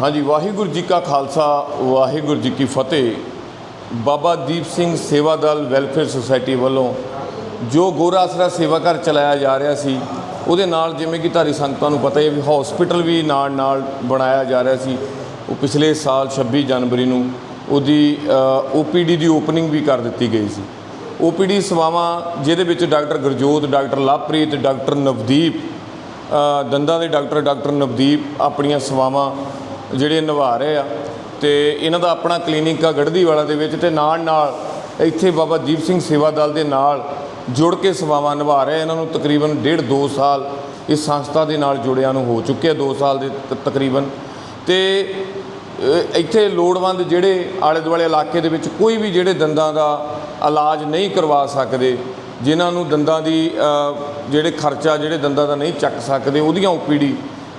ਹਾਂਜੀ, ਵਾਹਿਗੁਰੂ ਜੀ ਕਾ ਖਾਲਸਾ, ਵਾਹਿਗੁਰੂ ਜੀ ਕੀ ਫਤਿਹ। ਬਾਬਾ ਦੀਪ ਸਿੰਘ ਸੇਵਾ ਦਲ ਵੈਲਫੇਅਰ ਸੁਸਾਇਟੀ ਵੱਲੋਂ ਜੋ ਗੋਰਾ ਆਸਰਾ ਸੇਵਾ ਘਰ ਚਲਾਇਆ ਜਾ ਰਿਹਾ ਸੀ, ਉਹਦੇ ਨਾਲ ਜਿਵੇਂ ਕਿ ਧਾਰੀ ਸੰਗਤਾਂ ਨੂੰ ਪਤਾ ਹੈ ਵੀ ਹਸਪੀਟਲ ਵੀ ਨਾਲ ਨਾਲ ਬਣਾਇਆ ਜਾ ਰਿਹਾ ਸੀ। ਉਹ ਪਿਛਲੇ ਸਾਲ 26 ਜਨਵਰੀ ਨੂੰ ਉਹਦੀ ਓਪੀਡੀ ਦੀ ਓਪਨਿੰਗ ਵੀ ਕਰ ਦਿੱਤੀ ਗਈ ਸੀ। ਓਪੀਡੀ ਸੇਵਾਵਾਂ ਜਿਹਦੇ ਵਿੱਚ doctor Gurjot, doctor Lovepreet, doctor Navdeep ਦੰਦਾਂ ਦੇ ਡਾਕਟਰ ਡਾਕਟਰ ਨਵਦੀਪ, ਆਪਣੀਆਂ ਸੇਵਾਵਾਂ ਜਿਹੜੇ ਨਿਭਾ ਰਹੇ ਆ ਤੇ ਇਹਨਾਂ ਦਾ ਆਪਣਾ ਕਲੀਨਿਕ ਆ ਗੜਦੀ ਵਾਲਾ ਦੇ ਵਿੱਚ ਤੇ ਨਾਲ ਨਾਲ ਇੱਥੇ ਬਾਬਾ ਦੀਪ ਸਿੰਘ ਸੇਵਾ ਦਲ ਦੇ ਨਾਲ ਜੁੜ ਕੇ ਸੇਵਾਵਾਂ ਨਿਭਾ ਰਹੇ ਇਹਨਾਂ ਨੂੰ ਤਕਰੀਬਨ ਡੇਢ 2 ਸਾਲ ਇਸ ਸੰਸਥਾ ਦੇ ਨਾਲ ਜੁੜਿਆਂ ਨੂੰ ਹੋ ਚੁੱਕੇ ਆ 2 ਸਾਲ ਦੇ ਤਕਰੀਬਨ। ਤੇ ਇੱਥੇ ਲੋੜਵੰਦ ਜਿਹੜੇ ਆਲੇ ਦੁਆਲੇ ਇਲਾਕੇ ਦੇ ਵਿੱਚ ਕੋਈ ਵੀ ਜਿਹੜੇ ਦੰਦਾਂ ਦਾ ਇਲਾਜ ਨਹੀਂ ਕਰਵਾ ਸਕਦੇ, ਜਿਨ੍ਹਾਂ ਨੂੰ ਦੰਦਾਂ ਦੀ ਜਿਹੜੇ ਖਰਚਾ ਜਿਹੜੇ ਦੰਦਾਂ ਦਾ ਨਹੀਂ ਚੱਕ ਸਕਦੇ, ਉਹਦੀਆਂ ਓਪੀਡੀ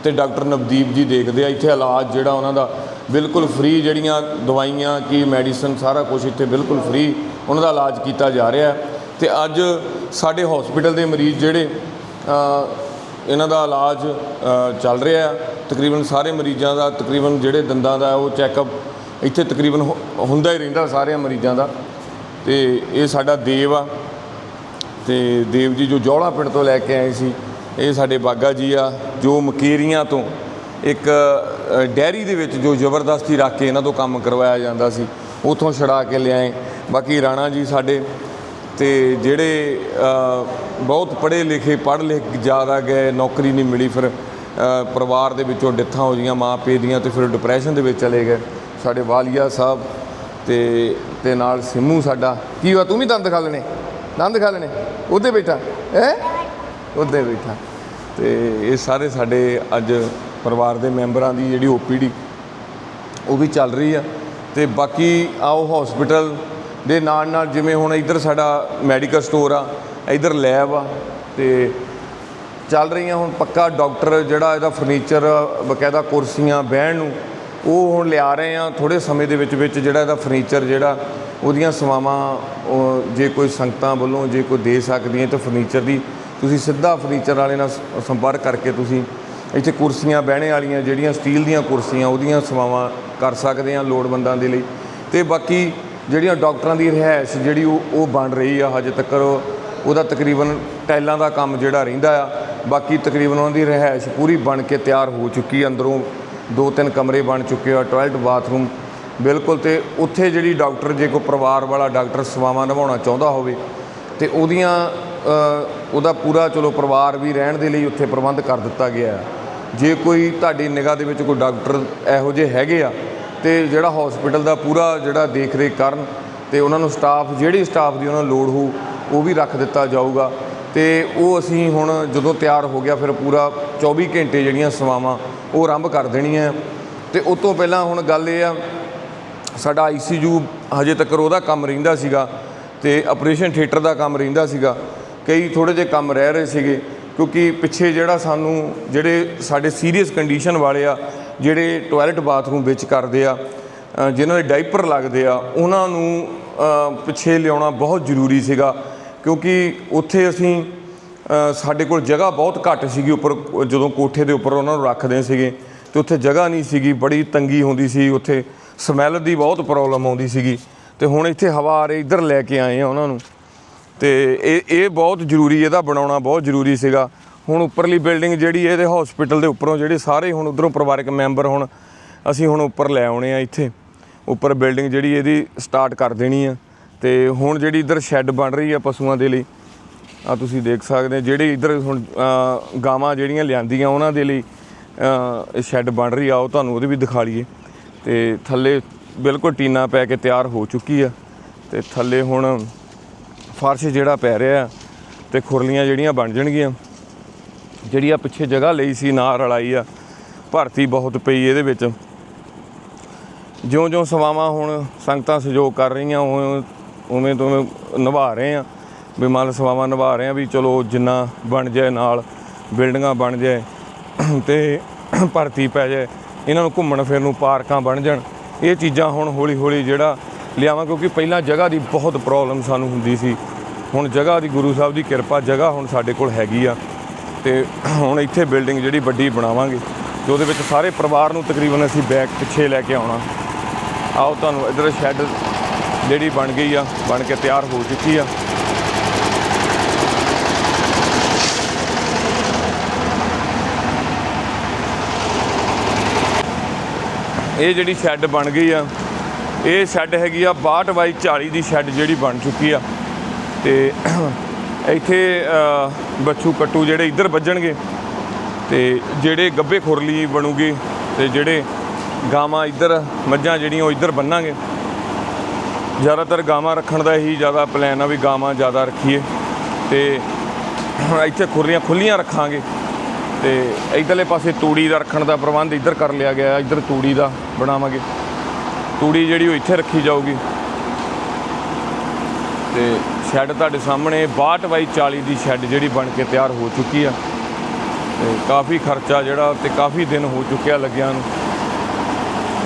ਤੇ ਡਾਕਟਰ ਨਵਦੀਪ ਜੀ ਦੇਖਦੇ ਆ, ਇੱਥੇ ਇਲਾਜ ਜਿਹੜਾ ਉਹਨਾਂ ਦਾ ਬਿਲਕੁਲ ਫ੍ਰੀ ਜਿਹੜੀਆਂ ਦਵਾਈਆਂ ਕੀ ਮੈਡੀਸਨ ਸਾਰਾ ਕੁਝ ਇੱਥੇ ਬਿਲਕੁਲ ਫ੍ਰੀ ਉਹਨਾਂ ਦਾ ਇਲਾਜ ਕੀਤਾ ਜਾ ਰਿਹਾ ਹੈ। ਤੇ ਅੱਜ ਸਾਡੇ ਹਸਪੀਟਲ ਦੇ ਮਰੀਜ਼ ਜਿਹੜੇ ਇਹਨਾਂ ਦਾ ਇਲਾਜ ਚੱਲ ਰਿਹਾ ਹੈ। ਤਕਰੀਬਨ ਸਾਰੇ ਮਰੀਜ਼ਾਂ ਦਾ, ਤਕਰੀਬਨ ਜਿਹੜੇ ਦੰਦਾਂ ਦਾ ਉਹ ਚੈੱਕਅਪ ਇੱਥੇ ਤਕਰੀਬਨ ਹੁ- ਹੁੰਦਾ ਹੀ ਰਹਿੰਦਾ ਸਾਰਿਆਂ ਮਰੀਜ਼ਾਂ ਦਾ। ਤੇ ਇਹ ਸਾਡਾ ਦੇਵ ਆ। ਤੇ ਦੇਵ ਜੀ ਜੋ ਜੌਲਾ ਪਿੰਡ ਤੋਂ ਲੈ ਕੇ ਆਏ ਸੀ ਇਹ ਸਾਡੇ ਬਾਗਾ ਜੀ ਆ ਜੋ ਮਕੇਰੀਆਂ ਤੋਂ ਇੱਕ ਅ, ਡੈਰੀ ਦੇ ਵਿੱਚ ਜੋ ਜ਼ਬਰਦਸਤੀ ਰੱਖ ਕੇ ਇਹਨਾਂ ਤੋਂ ਕੰਮ ਕਰਵਾਇਆ ਜਾਂਦਾ ਸੀ ਉਥੋਂ ਛੜਾ ਕੇ ਲਿਆਏ। ਬਾਕੀ ਰਾਣਾ ਜੀ ਸਾਡੇ ਤੇ ਜਿਹੜੇ ਬਹੁਤ ਪੜ੍ਹੇ ਲਿਖੇ ਪੜ੍ਹ ਲਿਖ ਜ਼ਿਆਦਾ ਗਏ ਨੌਕਰੀ ਨਹੀਂ ਮਿਲੀ ਫਿਰ ਪਰਿਵਾਰ ਦੇ ਵਿੱਚੋਂ ਡਿੱਥਾਂ ਹੋ ਗਈਆਂ ਮਾਂ ਪਿਓ ਦੀਆਂ ਤੇ ਫਿਰ ਡਿਪਰੈਸ਼ਨ ਦੇ ਵਿੱਚ ਚਲੇ ਗਏ। ਸਾਡੇ ਵਾਲੀਆ ਸਾਹਿਬ ਤੇ ਤੇ ਨਾਲ ਸਿੰਮੂ ਸਾਡਾ। ਕੀ ਹੋਇਆ? ਤੂੰ ਵੀ ਦੰਦ ਖਾ ਲੈਣੇ? ਦੰਦ ਖਾ ਲੈਣੇ? ਉਹਦੇ ਬੈਠਾ ਹੈ? ਉਹਦੇ ਬੈਠਾ। ਤੇ ਇਹ ਸਾਰੇ ਸਾਡੇ ਅੱਜ ਪਰਿਵਾਰ ਦੇ ਮੈਂਬਰਾਂ ਦੀ ਜਿਹੜੀ ਓਪੀਡੀ ਉਹ ਵੀ ਚੱਲ ਰਹੀ ਆ। ਤੇ ਬਾਕੀ ਆਓ ਹਸਪੀਟਲ ਦੇ ਨਾਲ ਨਾਲ ਜਿਵੇਂ ਹੁਣ ਇੱਧਰ ਸਾਡਾ ਮੈਡੀਕਲ ਸਟੋਰ ਆ, ਇੱਧਰ ਲੈਬ ਆ, ਤੇ ਚੱਲ ਰਹੀਆਂ ਹੁਣ ਪੱਕਾ ਡਾਕਟਰ ਜਿਹੜਾ ਇਹਦਾ ਫਰਨੀਚਰ ਬਕਾਇਦਾ ਕੁਰਸੀਆਂ, ਬਹਿਣ ਨੂੰ, ਉਹ ਹੁਣ ਲਿਆ ਰਹੇ ਆ ਥੋੜੇ ਸਮੇਂ ਦੇ ਵਿੱਚ ਵਿੱਚ ਜਿਹੜਾ ਇਹਦਾ ਫਰਨੀਚਰ ਜਿਹੜਾ, ਉਹਦੀਆਂ ਸੇਵਾਵਾਂ ਜੇ ਕੋਈ ਸੰਗਤਾਂ ਵੱਲੋਂ ਜੇ ਕੋਈ ਦੇ ਸਕਦੀਆਂ ਤਾਂ ਫਰਨੀਚਰ ਦੀ ਤੁਸੀਂ ਸਿੱਧਾ ਫਰਨੀਚਰ ਵਾਲੇ ਨਾਲ ਸੰਪਰਕ ਕਰਕੇ ਤੁਸੀਂ ਇੱਥੇ ਕੁਰਸੀਆਂ, ਬਹਿਣੇ ਵਾਲੀਆਂ ਜਿਹੜੀਆਂ ਸਟੀਲ ਦੀਆਂ ਕੁਰਸੀਆਂ, ਉਹਦੀਆਂ ਸੇਵਾਵਾਂ ਕਰ ਸਕਦੇ ਆ ਲੋੜਵੰਦਾਂ ਦੇ ਲਈ। ਤੇ ਬਾਕੀ ਜਿਹੜੀਆਂ ਡਾਕਟਰਾਂ ਦੀ ਰਿਹਾਇਸ਼ ਜਿਹੜੀ ਉਹ ਉਹ ਬਣ ਰਹੀ ਆ ਹਜੇ ਤੱਕ, ਉਹਦਾ ਤਕਰੀਬਨ ਟਾਈਲਾਂ ਦਾ ਕੰਮ ਜਿਹੜਾ ਰਹਿੰਦਾ ਆ। ਬਾਕੀ ਤਕਰੀਬਨ ਉਹਨਾਂ ਦੀ ਰਿਹਾਇਸ਼ ਪੂਰੀ ਬਣ ਕੇ ਤਿਆਰ ਹੋ ਚੁੱਕੀ ਅੰਦਰੋਂ ਦੋ ਤਿੰਨ ਕਮਰੇ ਬਣ ਚੁੱਕੇ ਆ, ਟਾਇਲਟ, ਬਾਥਰੂਮ। ਬਿਲਕੁਲ ਤੇ ਉੱਥੇ ਜਿਹੜੀ ਡਾਕਟਰ, ਜੇ ਕੋਈ ਪਰਿਵਾਰ ਵਾਲਾ ਡਾਕਟਰ ਸੇਵਾਵਾਂ ਨਿਭਾਉਣਾ ਚਾਹੁੰਦਾ ਹੋਵੇ, ਤੇ ਉਹਦੀਆਂ ਉਹਦਾ ਪੂਰਾ ਚਲੋ ਪਰਿਵਾਰ ਵੀ ਰਹਿਣ ਦੇ ਲਈ ਉੱਥੇ ਪ੍ਰਬੰਧ ਕਰ ਦਿੱਤਾ ਗਿਆ ਹੈ। ਜੇ ਕੋਈ ਤੁਹਾਡੀ ਨਿਗਾਹ ਦੇ ਵਿੱਚ ਕੋਈ ਡਾਕਟਰ ਇਹੋ ਜਿਹੇ ਹੈਗੇ ਆ, ਤੇ ਜਿਹੜਾ ਹਸਪੀਟਲ ਦਾ ਪੂਰਾ ਜਿਹੜਾ ਦੇਖ ਰੇਖ ਕਰਨ ਤੇ ਉਹਨਾਂ ਨੂੰ ਸਟਾਫ ਜਿਹੜੀ ਸਟਾਫ ਦੀ ਉਹਨਾਂ ਨੂੰ ਲੋੜ ਹੋ ਉਹ ਵੀ ਰੱਖ ਦਿੱਤਾ ਜਾਊਗਾ। ਤੇ ਉਹ ਅਸੀਂ ਹੁਣ ਜਦੋਂ ਤਿਆਰ ਹੋ ਗਿਆ, ਫਿਰ ਪੂਰਾ 24 ਘੰਟੇ ਜਿਹੜੀਆਂ ਸੇਵਾਵਾਂ ਉਹ ਆਰੰਭ ਕਰ ਦੇਣੀਆਂ ਤੇ ਉਸ ਤੋਂ ਪਹਿਲਾਂ ਹੁਣ ਗੱਲ ਇਹ ਆ, ਸਾਡਾ ਆਈਸੀਯੂ ਹਜੇ ਤੱਕ ਉਹਦਾ ਕੰਮ ਰਹਿੰਦਾ ਸੀਗਾ ਤੇ ਆਪਰੇਸ਼ਨ ਥੀਏਟਰ ਦਾ ਕੰਮ ਰਹਿੰਦਾ ਸੀਗਾ। ਕਈ ਥੋੜੇ ਜਿਹੇ ਕੰਮ ਰਹਿ ਰਹੇ ਸੀਗੇ ਕਿਉਂਕਿ ਪਿੱਛੇ ਜਿਹੜਾ ਸਾਨੂੰ ਜਿਹੜੇ ਸਾਡੇ ਸੀਰੀਅਸ ਕੰਡੀਸ਼ਨ ਵਾਲੇ ਆ ਜਿਹੜੇ ਟਾਇਲਟ ਬਾਥਰੂਮ ਵਿੱਚ ਕਰਦੇ ਆ ਅ, ਜਿਨ੍ਹਾਂ ਦੇ ਡਾਈਪਰ ਲੱਗਦੇ ਆ ਉਹਨਾਂ ਨੂੰ ਪਿੱਛੇ ਲਿਆਉਣਾ ਬਹੁਤ ਜ਼ਰੂਰੀ ਸੀਗਾ ਕਿਉਂਕਿ ਉੱਥੇ ਅਸੀਂ ਸਾਡੇ ਕੋਲ ਜਗ੍ਹਾ ਬਹੁਤ ਘੱਟ ਸੀਗੀ ਉੱਪਰ ਜਦੋਂ ਕੋਠੇ ਦੇ ਉੱਪਰ ਉਹਨਾਂ ਨੂੰ ਰੱਖਦੇ ਸੀਗੇ ਤੇ ਉੱਥੇ ਜਗ੍ਹਾ ਨਹੀਂ ਸੀਗੀ ਬੜੀ ਤੰਗੀ ਹੁੰਦੀ ਸੀ ਉੱਥੇ ਸਮੈਲ ਦੀ ਬਹੁਤ ਪ੍ਰੋਬਲਮ ਆਉਂਦੀ ਸੀਗੀ ਤੇ ਹੁਣ ਇੱਥੇ ਹਵਾ ਆ ਰਹੀ ਇੱਧਰ ਲੈ ਕੇ ਆਏ ਆ ਉਹਨਾਂ ਨੂੰ। ਤੇ ਇਹ ਇਹ ਬਹੁਤ ਜ਼ਰੂਰੀ, ਇਹਦਾ ਬਣਾਉਣਾ ਬਹੁਤ ਜ਼ਰੂਰੀ ਸੀਗਾ। ਹੁਣ ਉੱਪਰਲੀ ਬਿਲਡਿੰਗ ਜਿਹੜੀ ਇਹਦੇ ਹਸਪੀਟਲ ਦੇ ਉੱਪਰੋਂ ਜਿਹੜੇ ਸਾਰੇ ਹੁਣ ਉਧਰੋਂ ਪਰਿਵਾਰਕ ਮੈਂਬਰ ਹੁਣ ਅਸੀਂ ਹੁਣ ਉੱਪਰ ਲੈ ਆਉਣੇ ਆ ਇੱਥੇ। ਉੱਪਰ ਬਿਲਡਿੰਗ ਜਿਹੜੀ ਇਹਦੀ ਸਟਾਰਟ ਕਰ ਦੇਣੀ ਆ। ਤੇ ਹੁਣ ਜਿਹੜੀ ਇੱਧਰ ਸ਼ੈੱਡ ਬਣ ਰਹੀ ਆ ਪਸ਼ੂਆਂ ਦੇ ਲਈ ਆ ਤੁਸੀਂ ਦੇਖ ਸਕਦੇ ਜਿਹੜੇ ਇੱਧਰ ਹੁਣ ਗਾਵਾਂ ਜਿਹੜੀਆਂ ਲਿਆਂਦੀਆਂ ਉਹਨਾਂ ਦੇ ਲਈ ਸ਼ੈੱਡ ਬਣ ਰਹੀ ਆ ਉਹ ਤੁਹਾਨੂੰ ਉਹਦੇ ਵੀ ਦਿਖਾ ਲਈਏ। ਤੇ ਥੱਲੇ ਬਿਲਕੁਲ ਟੀਨਾ ਪੈ ਕੇ ਤਿਆਰ ਹੋ ਚੁੱਕੀ ਆ। ਤੇ ਥੱਲੇ ਹੁਣ ਫਰਸ਼ ਜਿਹੜਾ ਪੈ ਰਿਹਾ ਆ ਤੇ ਖੁਰਲੀਆਂ ਜਿਹੜੀਆਂ ਬਣ ਜਾਣਗੀਆਂ। ਜਿਹੜੀ ਆ ਪਿੱਛੇ ਜਗ੍ਹਾ ਲਈ ਸੀ ਨਾਲ ਰਲਾਈ ਆ, ਭਰਤੀ ਬਹੁਤ ਪਈ ਇਹਦੇ ਵਿੱਚ। ਜਿਉਂ-ਜਿਉਂ ਸੇਵਾਵਾਂ ਹੁਣ ਸੰਗਤਾਂ ਸਹਿਯੋਗ ਕਰ ਰਹੀਆਂ, ਉਵੇਂ ਤੋਂ ਨਿਭਾ ਰਹੇ ਆ। ਵੀ ਮੰਨ ਲਓ ਸੇਵਾਵਾਂ ਨਿਭਾ ਰਹੇ ਆ ਵੀ ਚਲੋ ਜਿੰਨਾ ਬਣ ਜਾਏ ਨਾਲ, ਬਿਲਡਿੰਗਾਂ ਬਣ ਜਾਏ ਤੇ ਭਰਤੀ ਪੈ ਜਾਏ। ਇਹਨਾਂ ਨੂੰ ਘੁੰਮਣ ਫਿਰਨ ਨੂੰ ਪਾਰਕਾਂ ਬਣ ਜਾਣ। ਇਹ ਚੀਜ਼ਾਂ ਹੁਣ ਹੌਲੀ-ਹੌਲੀ ਜਿਹੜਾ ਲਿਆਵਾਂ ਕਿਉਂਕਿ ਪਹਿਲਾਂ ਜਗ੍ਹਾ ਦੀ ਬਹੁਤ ਪ੍ਰੋਬਲਮ ਸਾਨੂੰ ਹੁੰਦੀ ਸੀ। ਹੁਣ ਜਗ੍ਹਾ ਦੀ ਗੁਰੂ ਸਾਹਿਬ ਦੀ ਕਿਰਪਾ, ਜਗ੍ਹਾ ਹੁਣ ਸਾਡੇ ਕੋਲ ਹੈਗੀ ਆ। ਤੇ ਹੁਣ ਇੱਥੇ ਬਿਲਡਿੰਗ ਜਿਹੜੀ ਵੱਡੀ ਬਣਾਵਾਂਗੇ, ਤੇ ਉਹਦੇ ਵਿੱਚ ਸਾਰੇ ਪਰਿਵਾਰ ਨੂੰ ਤਕਰੀਬਨ ਅਸੀਂ ਬੈਕ ਪਿੱਛੇ ਲੈ ਕੇ ਆਉਣਾ। ਆਓ ਤੁਹਾਨੂੰ ਇਧਰ ਸ਼ੈੱਡ ਜਿਹੜੀ ਬਣ ਗਈ ਆ, ਬਣ ਕੇ ਤਿਆਰ ਹੋ ਚੁੱਕੀ ਆ। ਇਹ ਜਿਹੜੀ ਸ਼ੈੱਡ ਬਣ ਗਈ ਆ ਇਹ ਸ਼ੈੱਡ ਹੈਗੀ ਆ 62 ਬਾਈ 40 ਦੀ ਸ਼ੈੱਡ ਜਿਹੜੀ ਬਣ ਚੁੱਕੀ ਆ। ਤੇ ਇੱਥੇ ਅ, ਬੱਛੂ ਕੱਟੂ ਜਿਹੜੇ ਇੱਧਰ ਵੱਜਣਗੇ ਤੇ ਜਿਹੜੇ ਗੱਬੇ ਖੁਰਲੀ ਬਣੂਗੇ ਤੇ ਜਿਹੜੇ ਗਾਵਾਂ ਇੱਧਰ ਮੱਝਾਂ ਜਿਹੜੀਆਂ ਉਹ ਇੱਧਰ ਬੰਨਾਂਗੇ। ਜ਼ਿਆਦਾਤਰ ਗਾਵਾਂ ਰੱਖਣ ਦਾ ਹੀ ਜ਼ਿਆਦਾ ਪਲਾਨ ਆ ਵੀ ਗਾਵਾਂ ਜ਼ਿਆਦਾ ਰੱਖੀਏ। ਤੇ ਇੱਥੇ ਖੁਰਲੀਆਂ ਖੁੱਲੀਆਂ ਰੱਖਾਂਗੇ। ਤੇ ਇਧਰਲੇ ਪਾਸੇ ਤੂੜੀ ਦਾ ਰੱਖਣ ਦਾ ਪ੍ਰਬੰਧ ਇੱਧਰ ਕਰ ਲਿਆ ਗਿਆ ਇੱਧਰ ਤੂੜੀ ਦਾ ਬਣਾਵਾਂਗੇ। ਤੂੜੀ ਜਿਹੜੀ ਉਹ ਇੱਥੇ ਰੱਖੀ ਜਾਊਗੀ। ਤੇ ਸ਼ੈੱਡ ਤੁਹਾਡੇ ਸਾਹਮਣੇ 62 ਬਾਈ 40 ਦੀ ਸ਼ੈੱਡ ਜਿਹੜੀ ਬਣ ਕੇ ਤਿਆਰ ਹੋ ਚੁੱਕੀ ਆ। ਤੇ ਕਾਫੀ ਖਰਚਾ ਜਿਹੜਾ ਤੇ ਕਾਫੀ ਦਿਨ ਹੋ ਚੁੱਕਿਆ ਲੱਗਿਆਂ ਨੂੰ।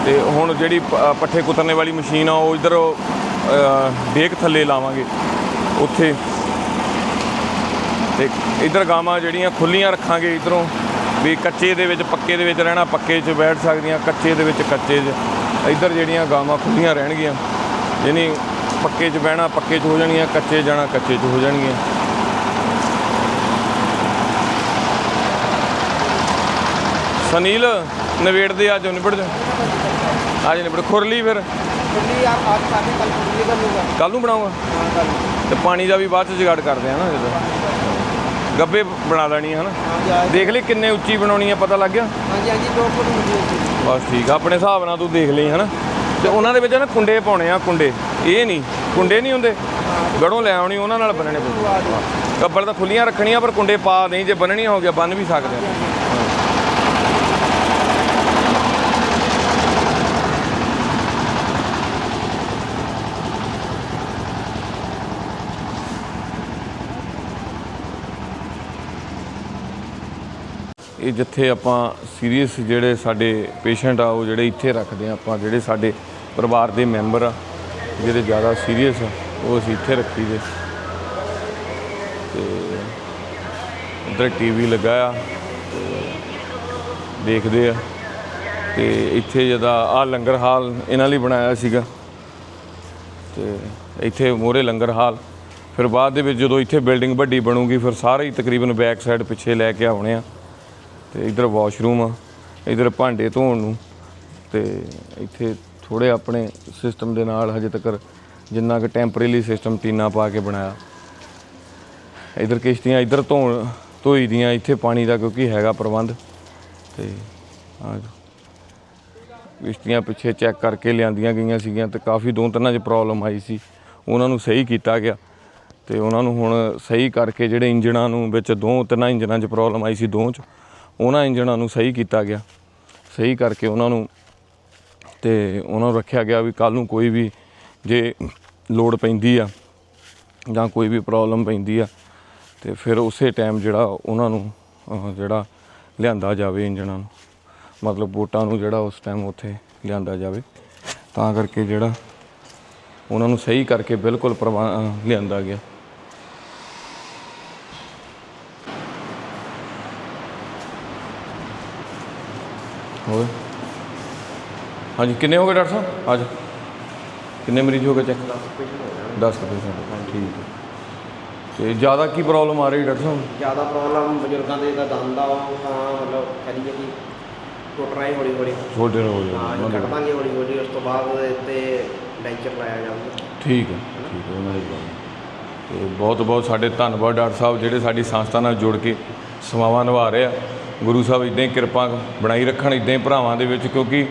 ਤੇ ਹੁਣ ਜਿਹੜੀ ਪ- ਪੱਠੇ ਕੁਤਰਨੇ ਵਾਲੀ ਮਸ਼ੀਨ ਆ, ਉਹ ਇਧਰ ਡੇਕ ਥੱਲੇ ਲਾਵਾਂਗੇ। ਉੱਥੇ। ਤੇ ਇਧਰ ਗਾਵਾਂ ਜਿਹੜੀਆਂ ਖੁੱਲੀਆਂ ਰੱਖਾਂਗੇ ਇਧਰੋਂ। ਵੀ ਕੱਚੇ ਦੇ ਵਿੱਚ, ਪੱਕੇ ਦੇ ਵਿੱਚ ਰਹਿਣਾ, ਪੱਕੇ 'ਚ ਬੈਠ ਸਕਦੀਆਂ, ਕੱਚੇ ਦੇ ਵਿੱਚ ਕੱਚੇ 'ਚ। ਇੱਧਰ ਜਿਹੜੀਆਂ ਗਾਵਾਂ ਖੁੱਲੀਆਂ ਰਹਿਣਗੀਆਂ ਯਾਨੀ ਪੱਕੇ 'ਚ ਬਹਿਣਾ ਪੱਕੇ 'ਚ ਹੋ ਜਾਣੀਆਂ ਕੱਚੇ ਜਾਣਾ ਕੱਚੇ 'ਚ ਹੋ ਜਾਣਗੀਆਂ। ਸੁਨੀਲ ਨਵੇੜ ਦੇ ਅੱਜ ਨਿਬੜ ਜਾ। ਅੱਜ ਨਿਬੜ ਖੁਰਲੀ ਫਿਰ। ਖੁਰਲੀ ਆ ਅੱਜ ਸਾਡੇ ਕੱਲ ਖੁਰਲੀ ਬਣੂਗਾ ਕੱਲ ਨੂੰ ਬਣਾਉਂਗਾ ਹਾਂ ਕੱਲ ਤੇ ਪਾਣੀ ਦਾ ਵੀ ਬਾਅਦ ਚ ਜਗਾੜ ਕਰਦੇ ਆ ਨਾ ਜਦੋਂ ਗੱਬੇ ਬਣਾ ਲੈਣੀ ਹੈ ਨਾ ਦੇਖ ਲਈ ਕਿੰਨੇ ਉੱਚੀ ਬਣਾਉਣੀ ਹੈ ਪਤਾ ਲੱਗ ਗਿਆ? ਹਾਂਜੀ ਹਾਂਜੀ 2 ਫੁੱਟ ਬਸ ਠੀਕ ਆ, ਆਪਣੇ ਹਿਸਾਬ ਨਾਲ ਤੂੰ ਦੇਖ ਲਈ, ਹਨਾ? ਤੇ ਉਹਨਾਂ ਦੇ ਵਿੱਚ ਨਾ ਕੁੰਡੇ ਪਾਉਣੇ ਆ, ਕੁੰਡੇ। ਇਹ ਨਹੀਂ, ਕੁੰਡੇ ਨਹੀਂ ਹੁੰਦੇ? ਗੜੋਂ ਲੈ ਆਉਣੀ, ਉਹਨਾਂ ਨਾਲ ਬੰਨਣੇ ਪੈਂਦੇ। ਕੱਬਲ ਤਾਂ ਖੁੱਲੀਆਂ ਰੱਖਣੀਆਂ, ਪਰ ਕੁੰਡੇ ਪਾ ਨਹੀਂ ਜੇ ਬੰਨਣੀਆਂ ਹੋ ਗਿਆ, ਬੰਨ ਵੀ ਸਕਦੇ ਆ। ਇਹ ਜਿੱਥੇ ਆਪਾਂ ਸੀਰੀਅਸ ਜਿਹੜੇ ਸਾਡੇ ਪੇਸ਼ੈਂਟ ਆ, ਉਹ ਜਿਹੜੇ ਇੱਥੇ ਰੱਖਦੇ ਆ, ਆਪਾਂ ਜਿਹੜੇ ਸਾਡੇ ਪਰਿਵਾਰ ਦੇ ਮੈਂਬਰ ਆ, ਜਿਹੜੇ ਜ਼ਿਆਦਾ ਸੀਰੀਅਸ ਆ, ਉਹ ਅਸੀਂ ਇੱਥੇ ਰੱਖੀ ਦੇ ਤੇ ਉਧਰ ਟੀਵੀ ਲੱਗਾ ਆ ਦੇਖਦੇ ਆ। ਤੇ ਇੱਥੇ ਜਿਹਦਾ ਆ ਲੰਗਰ ਹਾਲ ਇਹਨਾਂ ਲਈ ਬਣਾਇਆ ਸੀਗਾ। ਤੇ ਇੱਥੇ ਮੋਰੇ ਲੰਗਰ ਹਾਲ। ਫਿਰ ਬਾਅਦ ਦੇ ਵਿੱਚ ਜਦੋਂ ਇੱਥੇ ਬਿਲਡਿੰਗ ਵੱਡੀ ਬਣੂਗੀ, ਫਿਰ ਸਾਰੇ ਹੀ ਤਕਰੀਬਨ ਬੈਕ ਸਾਈਡ ਪਿੱਛੇ ਲੈ ਕੇ ਆਉਣੇ ਆ। ਤੇ ਇਧਰ ਵਾਸ਼ਰੂਮ ਆ, ਇਧਰ ਭਾਂਡੇ ਧੋਣ ਨੂੰ ਤੇ ਇੱਥੇ ਥੋੜੇ ਆਪਣੇ ਸਿਸਟਮ ਦੇ ਨਾਲ ਹਜੇ ਤੱਕ ਜਿੰਨਾ ਕਿ ਟੈਂਪਰੇਰੀ ਸਿਸਟਮ ਟੀਨਾ ਪਾ ਕੇ ਬਣਾਇਆ। ਇਧਰ ਕਿਸ਼ਤੀਆਂ ਇਧਰ ਧੋਣ, ਧੋਈ ਦੀਆਂ, ਇੱਥੇ ਪਾਣੀ ਦਾ ਕਿਉਂਕਿ ਹੈਗਾ ਪ੍ਰਬੰਧ ਤੇ ਆ ਕਿਸ਼ਤੀਆਂ ਪਿੱਛੇ ਚੈੱਕ ਕਰਕੇ ਲਿਆਂਦੀਆਂ ਗਈਆਂ ਸੀਗੀਆਂ ਤੇ ਕਾਫੀ ਦੋ ਤਿੰਨਾਂ 'ਚ ਪ੍ਰੋਬਲਮ ਆਈ ਸੀ। ਉਹਨਾਂ ਨੂੰ ਸਹੀ ਕੀਤਾ ਗਿਆ ਤੇ ਉਹਨਾਂ ਨੂੰ ਹੁਣ ਸਹੀ ਕਰਕੇ ਜਿਹੜੇ ਇੰਜਣਾਂ ਨੂੰ ਵਿੱਚ ਦੋ ਤਿੰਨਾਂ ਇੰਜਣਾਂ 'ਚ ਪ੍ਰੋਬਲਮ ਆਈ ਸੀ, ਦੋ 'ਚ ਉਹਨਾਂ ਇੰਜਣਾਂ ਨੂੰ ਸਹੀ ਕੀਤਾ ਗਿਆ, ਸਹੀ ਕਰਕੇ ਉਹਨਾਂ ਨੂੰ ਤੇ ਉਹਨਾਂ ਨੂੰ ਰੱਖਿਆ ਗਿਆ ਵੀ ਕੱਲ ਨੂੰ ਕੋਈ ਵੀ ਜੇ ਲੋਡ ਪੈਂਦੀ ਆ ਜਾਂ ਕੋਈ ਵੀ ਪ੍ਰੋਬਲਮ ਪੈਂਦੀ ਆ ਤੇ ਫਿਰ ਉਸੇ ਟਾਈਮ ਜਿਹੜਾ ਉਹਨਾਂ ਨੂੰ ਜਿਹੜਾ ਲਿਆਂਦਾ ਜਾਵੇ ਇੰਜਣਾਂ ਨੂੰ, ਮਤਲਬ ਬੋਟਾਂ ਨੂੰ ਜਿਹੜਾ ਉਸ ਟਾਈਮ ਉੱਥੇ ਲਿਆਂਦਾ ਜਾਵੇ, ਤਾਂ ਕਰਕੇ ਜਿਹੜਾ ਉਹਨਾਂ ਨੂੰ ਸਹੀ ਕਰਕੇ ਬਿਲਕੁਲ ਪ੍ਰਵਾ ਲਿਆਂਦਾ ਗਿਆ। ਹੋਰ? ਹਾਂਜੀ ਕਿੰਨੇ ਹੋ ਗਏ ਡਾਕਟਰ ਸਾਹਿਬ? ਅੱਜ ਕਿੰਨੇ ਮਰੀਜ਼ ਹੋ ਗਏ ਚੈੱਕ 10 ਪੇਸ਼ੈਂਟ ਠੀਕ ਹੈ ਤੇ ਜ਼ਿਆਦਾ ਕੀ ਪ੍ਰੋਬਲਮ ਆ ਰਹੀ ਡਾਕਟਰ ਸਾਹਿਬ? ਜ਼ਿਆਦਾ ਪ੍ਰੋਬਲਮ ਬਜ਼ੁਰਗਾਂ ਦੇ ਦਾ ਦੰਦ ਆ ਉਹ ਤਾਂ ਮਤਲਬ ਕਰੀਏ ਕਿ ਟੁੱਟ ਰਹੇ ਹੌਲੀ ਹੌਲੀ। ਛੋਟੇ ਹੋ ਹਾਂ ਕੱਢ ਦਾਂਗੇ ਹੌਲੀ ਹੌਲੀ ਉਸ ਤੋਂ ਬਾਅਦ ਉਹਦੇ ਤੇ ਲੈਂਚਰ ਲਾਇਆ ਜਾਊਗਾ। ਠੀਕ ਹੈ ਠੀਕ ਹੈ ਗੱਲ। ਤੇ ਬਹੁਤ ਬਹੁਤ ਸਾਡੇ ਧੰਨਵਾਦ ਡਾਕਟਰ ਸਾਹਿਬ ਜਿਹੜੇ ਸਾਡੀ ਸੰਸਥਾ ਨਾਲ ਜੁੜ ਕੇ ਸੇਵਾਵਾਂ ਨਿਭਾ ਰਹੇ ਆ। ਗੁਰੂ ਸਾਹਿਬ ਇਦਾਂ ਹੀ ਕਿਰਪਾ ਬਣਾਈ ਰੱਖਣ ਇਦਾਂ ਹੀ ਭਰਾਵਾਂ ਦੇ ਵਿੱਚ, ਕਿਉਂਕਿ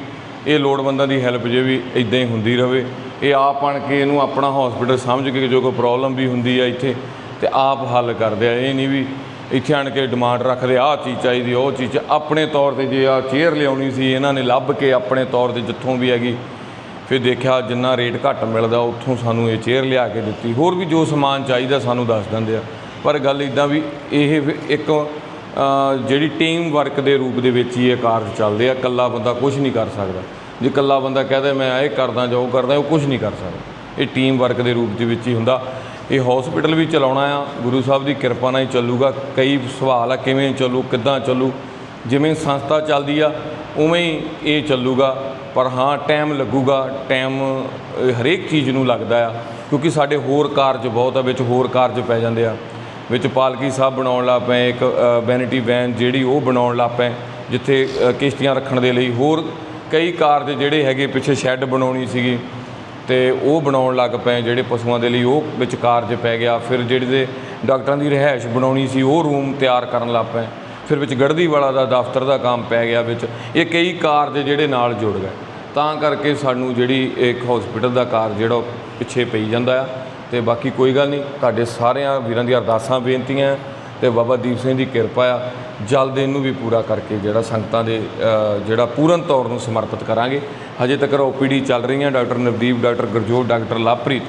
ਇਹ ਲੋੜਵੰਦਾਂ ਦੀ ਹੈਲਪ ਜੇ ਵੀ ਇਦਾਂ ਹੀ ਹੁੰਦੀ ਰਵੇ। ਇਹ ਆਪ ਆਣ ਕੇ ਇਹਨੂੰ ਆਪਣਾ ਹਸਪੀਟਲ ਸਮਝ ਕੇ ਜੋ ਕੋਈ ਪ੍ਰੋਬਲਮ ਵੀ ਹੁੰਦੀ ਆ ਇੱਥੇ, ਤੇ ਆਪ ਹੱਲ ਕਰਦੇ ਆ। ਇਹ ਨਹੀਂ ਵੀ ਇੱਥੇ ਆਣ ਕੇ ਡਿਮਾਂਡ ਰੱਖਦੇ, ਆਹ ਚੀਜ਼ ਚਾਹੀਦੀ, ਉਹ ਚੀਜ਼ ਆਪਣੇ ਤੌਰ ਤੇ ਜੇ ਆ ਚੇਅਰ ਲਿਆਉਣੀ ਸੀ, ਇਹਨਾਂ ਨੇ ਲੱਭ ਕੇ ਆਪਣੇ ਤੌਰ ਤੇ ਜਿੱਥੋਂ ਵੀ ਹੈਗੀ, ਫਿਰ ਦੇਖਿਆ ਜਿੰਨਾ ਰੇਟ ਘੱਟ ਮਿਲਦਾ, ਉੱਥੋਂ ਸਾਨੂੰ ਇਹ ਚੇਅਰ ਲਿਆ ਕੇ ਦਿੱਤੀ। ਹੋਰ ਵੀ ਜੋ ਸਮਾਨ ਚਾਹੀਦਾ ਸਾਨੂੰ ਦੱਸ ਦਿੰਦੇ ਆ। ਪਰ ਗੱਲ ਇਦਾਂ ਵੀ ਇਹ ਫਿਰ ਇੱਕ ਜਿਹੜੀ ਟੀਮ ਵਰਕ ਦੇ ਰੂਪ ਦੇ ਵਿੱਚ ਹੀ ਇਹ ਕਾਰਜ ਚੱਲਦੇ ਆ, ਇਕੱਲਾ ਬੰਦਾ ਕੁਝ ਨਹੀਂ ਕਰ ਸਕਦਾ। ਜੇ ਇਕੱਲਾ ਬੰਦਾ ਕਹਦੇ ਮੈਂ ਇਹ ਕਰਦਾ, ਜਾਂ ਉਹ ਕਰਦਾ, ਉਹ ਕੁਝ ਨਹੀਂ ਕਰ ਸਕਦਾ। ਇਹ ਟੀਮ ਵਰਕ ਦੇ ਰੂਪ ਦੇ ਵਿੱਚ ਹੀ ਹੁੰਦਾ। ਇਹ ਹਸਪੀਟਲ ਵੀ ਚਲਾਉਣਾ ਆ, ਗੁਰੂ ਸਾਹਿਬ ਦੀ ਕਿਰਪਾ ਨਾਲ ਹੀ ਚੱਲੂਗਾ। ਕਈ ਸਵਾਲ ਆ, ਕਿਵੇਂ ਚੱਲੂ, ਕਿੱਦਾਂ ਚੱਲੂ, ਜਿਵੇਂ ਸੰਸਥਾ ਚੱਲਦੀ ਆ, ਉਵੇਂ ਹੀ ਇਹ ਚੱਲੂਗਾ। ਪਰ ਹਾਂ ਟਾਈਮ ਲੱਗੂਗਾ ਟਾਈਮ ਹਰੇਕ ਚੀਜ਼ ਨੂੰ ਲੱਗਦਾ ਆ, ਕਿਉਂਕਿ ਸਾਡੇ ਹੋਰ ਕਾਰਜ ਬਹੁਤ ਆ, ਵਿੱਚ ਹੋਰ ਕਾਰਜ ਪੈ ਜਾਂਦੇ ਆ। ਵਿੱਚ ਪਾਲਕੀ ਸਾਹਿਬ ਬਣਾਉਣ ਲੱਗ ਪਏ, ਇੱਕ ਵੈਨਿਟੀ ਵੈਨ ਜਿਹੜੀ ਉਹ ਬਣਾਉਣ ਲੱਗ ਪਏ, ਜਿੱਥੇ ਕਿਸ਼ਤੀਆਂ ਰੱਖਣ ਦੇ ਲਈ ਹੋਰ ਕਈ ਕਾਰਜ ਜਿਹੜੇ ਹੈਗੇ ਪਿੱਛੇ ਸ਼ੈੱਡ ਬਣਾਉਣੀ ਸੀਗੀ ਤੇ ਉਹ ਬਣਾਉਣ ਲੱਗ ਪਏ, ਜਿਹੜੇ ਪਸ਼ੂਆਂ ਦੇ ਲਈ ਉਹ ਵਿੱਚ ਕਾਰਜ ਪੈ ਗਿਆ। ਫਿਰ ਜਿਹੜੇ ਦੇ ਡਾਕਟਰਾਂ ਦੀ ਰਿਹਾਇਸ਼ ਬਣਾਉਣੀ ਸੀ, ਉਹ ਰੂਮ ਤਿਆਰ ਕਰਨ ਲੱਗ ਪਏ। ਫਿਰ ਵਿੱਚ ਗੜਦੀ ਵਾਲਾ ਦਾ ਦਫ਼ਤਰ ਦਾ ਕੰਮ ਪੈ ਗਿਆ ਵਿੱਚ। ਇਹ ਕਈ ਕਾਰਜ ਜਿਹੜੇ ਨਾਲ ਜੁੜ ਗਏ। ਤਾਂ ਕਰਕੇ ਸਾਨੂੰ ਜਿਹੜੀ ਇੱਕ ਹਸਪੀਟਲ ਦਾ ਕਾਰਜ ਜਿਹੜਾ ਉਹ ਪਿੱਛੇ ਪਈ ਜਾਂਦਾ ਆ। ਤੇ ਬਾਕੀ ਕੋਈ ਗੱਲ ਨਹੀਂ, ਤੁਹਾਡੇ ਸਾਰਿਆਂ ਵੀਰਾਂ ਦੀਆਂ ਅਰਦਾਸਾਂ, ਬੇਨਤੀਆਂ ਤੇ ਬਾਬਾ ਦੀਪ ਸਿੰਘ ਦੀ ਕਿਰਪਾ ਆ। ਜਲਦ ਇਹਨੂੰ ਵੀ ਪੂਰਾ ਕਰਕੇ ਜਿਹੜਾ ਸੰਗਤਾਂ ਦੇ ਜਿਹੜਾ ਪੂਰਨ ਤੌਰ ਨੂੰ ਸਮਰਪਿਤ ਕਰਾਂਗੇ। ਹਜੇ ਤੱਕ ਓਪੀਡੀ ਚੱਲ ਰਹੀਆਂ doctor Navdeep, doctor Gurjot, doctor Lovepreet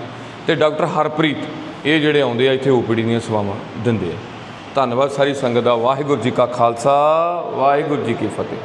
ਤੇ ਡਾਕਟਰ ਹਰਪ੍ਰੀਤ, ਇਹ ਜਿਹੜੇ ਆਉਂਦੇ ਆ ਇੱਥੇ ਓਪੀਡੀ ਦੀਆਂ ਸੇਵਾਵਾਂ ਦਿੰਦੇ ਆ। ਧੰਨਵਾਦ ਸਾਰੀ ਸੰਗਤ ਦਾ। ਵਾਹਿਗੁਰੂ ਜੀ ਕਾ ਖਾਲਸਾ, ਵਾਹਿਗੁਰੂ ਜੀ ਕੀ ਫਤਿਹ।